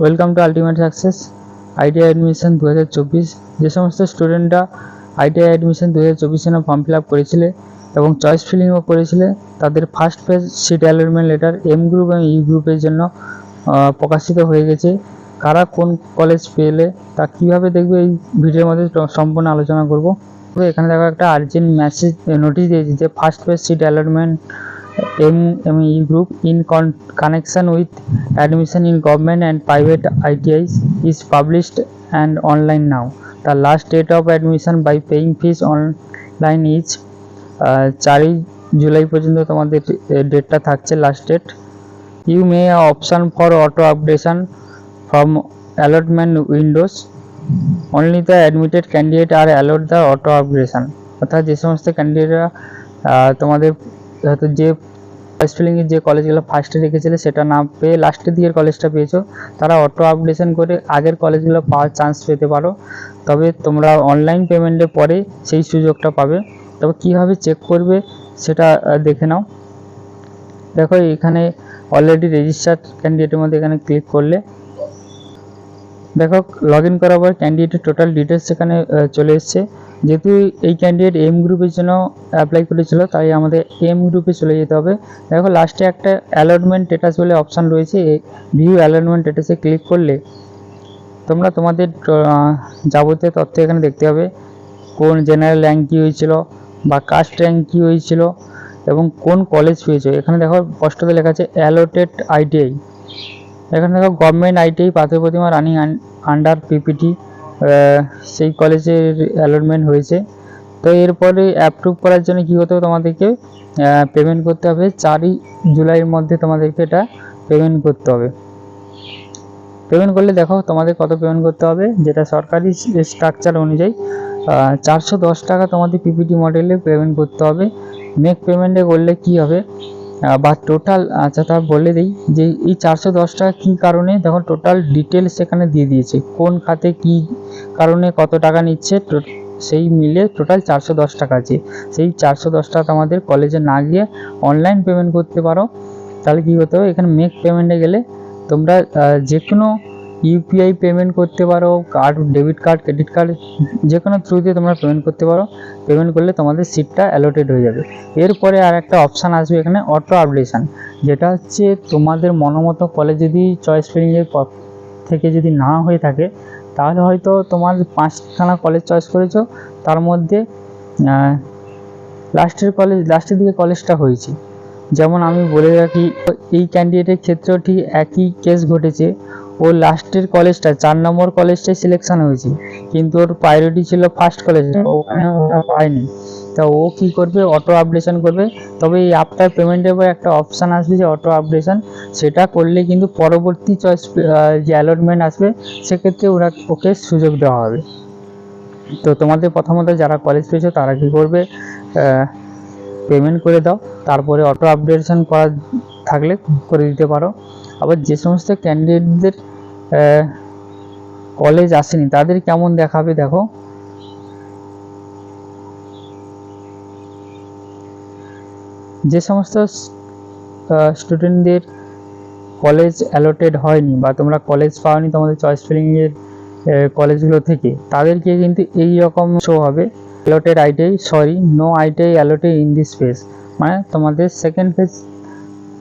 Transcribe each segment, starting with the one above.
Welcome to ultimate success ITI admission দু হাজার চব্বিশ। যে সমস্ত স্টুডেন্টরা আইটিআই অ্যাডমিশন দু হাজার চব্বিশ ফর্ম ফিল আপ করেছিলে এবং চয়েস ফিলিংও করেছিলে, তাদের first phase seat allotment letter M group এবং ই গ্রুপের জন্য প্রকাশিত হয়ে গেছে। কারা কোন কলেজ পেলে, তা কীভাবে দেখবে এই ভিডিওর মধ্যে সম্পূর্ণ আলোচনা করব। এখানে দেখো একটা আর্জেন্ট মেসেজ নোটিশ দিয়েছে যে first phase seat allotment M E group in connection with admission in government and private ITIs is published and online now. The last date of admission by paying fees online is uh, চারই জুলাই পর্যন্ত তোমাদের ডেটটা থাকছে last date you may option for auto updation from allotment windows only the admitted candidate are allowed the auto upgradation অর্থাৎ যে সমস্ত ক্যান্ডিডেটরা তোমাদের হয়তো যে ফার্স্ট ফিলিংয়ের যে কলেজগুলো ফার্স্টে রেখেছিলে সেটা না পেয়ে লাস্টের দিকের কলেজটা পেয়েছ। তারা অটো আপডেশন করে আগের কলেজগুলো পাওয়ার চান্স পেতে পারো। তবে তোমরা অনলাইন পেমেন্টের পরে সেই সুযোগটা পাবে। তবে কীভাবে চেক করবে সেটা দেখে নাও। দেখো, এখানে অলরেডি রেজিস্টার্ড ক্যান্ডিডেটের মধ্যে এখানে ক্লিক করলে দেখো লগ ইন করার পর ক্যান্ডিডেটের টোটাল ডিটেলস আহ, চলে এসছে। যেহেতু এই ক্যান্ডিডেট এম গ্রুপের জন্য অ্যাপ্লাই করেছিল তাই আমাদের এম গ্রুপে চলে যেতে হবে। দেখো লাস্টে একটা অ্যালটমেন্ট স্টেটাস বলে অপশান রয়েছে। ভিউ অ্যালটমেন্ট স্টেটাসে ক্লিক করলে তোমরা তোমাদের যাবতীয় তথ্য এখানে দেখতে হবে। কোন জেনারেল র্যাঙ্ক কী হয়েছিল বা কাস্ট র্যাঙ্ক কী হয়েছিল এবং কোন কলেজ পেয়েছ এখানে দেখো স্পষ্টত লেখা আছে অ্যালোটেড আইটিআই এখানে দেখো গভর্নমেন্ট আইটিআই পাথর প্রতিমা, রানিং আন্ডার পিপিটি সেই কলেজের অ্যালটমেন্ট হয়েছে। তো এরপরে অ্যাপ্রুভ করার জন্য কী হতে হবে তোমাদেরকে? পেমেন্ট করতে হবে। চারই জুলাইয়ের মধ্যে তোমাদেরকে এটা পেমেন্ট করতে হবে। পেমেন্ট করলে দেখো তোমাদের কত পেমেন্ট করতে হবে? যেটা সরকারি স্ট্রাকচার অনুযায়ী চারশো দশ টাকা তোমাদের পিপিটি মডেলে পেমেন্ট করতে হবে। মেক পেমেন্টে করলে কি হবে? বা টোটাল আচ্ছা তা বলে দিই যে এই চারশো দশটা কী কারণে, দেখো টোটাল ডিটেলস সেখানে দিয়ে দিয়েছে। কোন খাতে কি কারণে কত টাকা নিচ্ছে সেই মিলে টোটাল চারশো দশ টাকা আছে। সেই চারশো দশটা তোমাদের কলেজে না গিয়ে অনলাইন পেমেন্ট করতে পারো। তাহলে কী হতে হবে, এখানে মেক পেমেন্টে গেলে তোমরা যে কোনো ইউপিআই পেমেন্ট করতে পারো card debit card credit card যে কোনো থ্রু দিয়ে তোমরা পেমেন্ট করতে পারো। পেমেন্ট করলে তোমাদের সিটটা অ্যালোটেড হয়ে যাবে। এরপরে আর একটা অপশান আসবে এখানে অটো আপডেশন যেটা হচ্ছে তোমাদের মনোমতো কলেজ যদি চয়েস ফিলিংয়ের থেকে যদি না হয়ে থাকে, তাহলে হয়তো তোমার পাঁচখানা কলেজ চয়েস করেছ। তার মধ্যে লাস্টের কলেজ লাস্টের দিকে কলেজটা হয়েছে। যেমন আমি বলে রাখি, এই ক্যান্ডিডেটের ক্ষেত্রেও ঠিক একই কেস ঘটেছে। ও লাস্টের কলেজটা চার নম্বর কলেজটাই সিলেকশন হয়েছে। কিন্তু ওর প্রায়োরিটি ছিল ফার্স্ট কলেজ ওখানে ওটা পায়নি। তা ও কি করবে? অটো আপডেশন করবে। তবে এই আফটার পেমেন্টের পর একটা অপশান আসবে যে অটো আপডেশন সেটা করলে কিন্তু পরবর্তী চয়েস যে অ্যালটমেন্ট আসবে, সেক্ষেত্রে ওরা ওকে সুযোগ দেওয়া হবে। তো তোমাদের প্রথমত যারা কলেজ পেয়েছ, তারা কি করবে? পেমেন্ট করে দাও। তারপরে অটো আপডেশন করা থাকলে করে দিতে পারো। আবার যে সমস্ত ক্যান্ডিডেটদের কলেজ আসেনি, তাদের কেমন দেখাবে দেখো? যে সমস্ত স্টুডেন্টদের কলেজ অ্যালোটেড হয়নি বা তোমরা কলেজ পাওনি তোমাদের চয়েস ফিলিংয়ের কলেজগুলো থেকে, তাদেরকে কিন্তু এই রকম শো হবে। Allotted ITI sorry no ITI allotted in this phase মানে তোমাদের সেকেন্ড ফেজ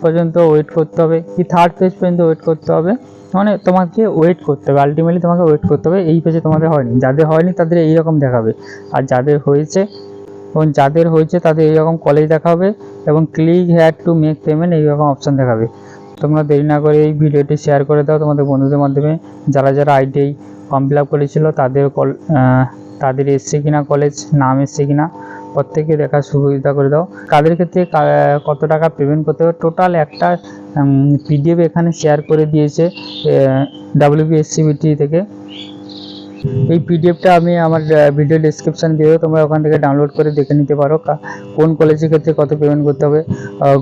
পর্যন্ত ওয়েট করতে হবে। কি থার্ড পেজ পর্যন্ত ওয়েট করতে হবে? মানে তোমাকে ওয়েট করতে হবে। আলটিমেটলি তোমাকে ওয়েট করতে হবে। এই পেজে তোমাদের হয়নি। যাদের হয়নি তাদের এইরকম দেখাবে। আর যাদের হয়েছে, এবং যাদের হয়েছে তাদের এইরকম কলেজ দেখাবে, এবং click here to make payment এইরকম অপশান দেখাবে। তোমরা দেরি না করে এই ভিডিওটি শেয়ার করে দাও। তোমাদের বন্ধুদের মাধ্যমে যারা যারা আইটিআই ফর্ম ফিল আপ করেছিল, তাদের কল তাদের এসছে কিনা কলেজ নাম এসছে কিনা প্রত্যেকে দেখার সুবিধা করে দাও। কাদের ক্ষেত্রে কত টাকা পেমেন্ট করতে হবে? টোটাল একটা পিডিএফ এখানে শেয়ার করে দিয়েছে ডাব্লিউবিএসসিবিটি থেকে। এই পিডিএফটা আমি আমার ভিডিও ডিসক্রিপশান দিয়ে তোমরা ওখান থেকে ডাউনলোড করে দেখে নিতে পারো। কোন কলেজের ক্ষেত্রে কত পেমেন্ট করতে হবে?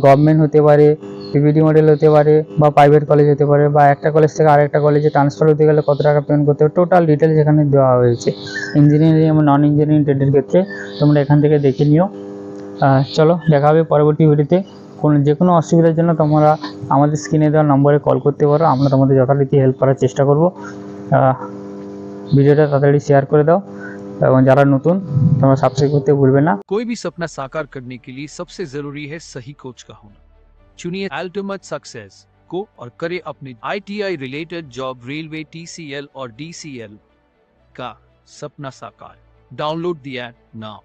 গভর্নমেন্ট হতে পারে পিপিডি মডেল হতে পারে বা প্রাইভেট কলেজ হতে পারে বা একটা কলেজ থেকে আরেকটা কলেজে ট্রান্সফার হতে গেলে কত টাকা পেমেন্ট করতে হবে টোটাল ডিটেলস এখানে দেওয়া হয়েছে ইঞ্জিনিয়ারিং এবং নন ইঞ্জিনিয়ারিং ট্রেডের ক্ষেত্রে তোমরা এখান থেকে দেখে নিও আহ, চলো দেখা হবে পরবর্তী ভিডিওতে কোনো যে কোনো অসুবিধার জন্য তোমরা আমাদের স্ক্রিনে দেওয়া নম্বরে কল করতে পারো আমরা তোমাদের যথারীতি হেল্প করার চেষ্টা করব আহ, ভিডিওটা তাড়াতাড়ি শেয়ার করে দাও এবং যারা নতুন তোমরা সাবস্ক্রাইব করতে ভুলবে না कोई भी सपना साकार करने के लिए सबसे जरूरी है सही कोच का होना चुनिए अल्टीमेट सक्सेस को और करें अपने ITI related job railway TCL और डीसीएल का सपना साकार। डाउनलोड दिया नाउ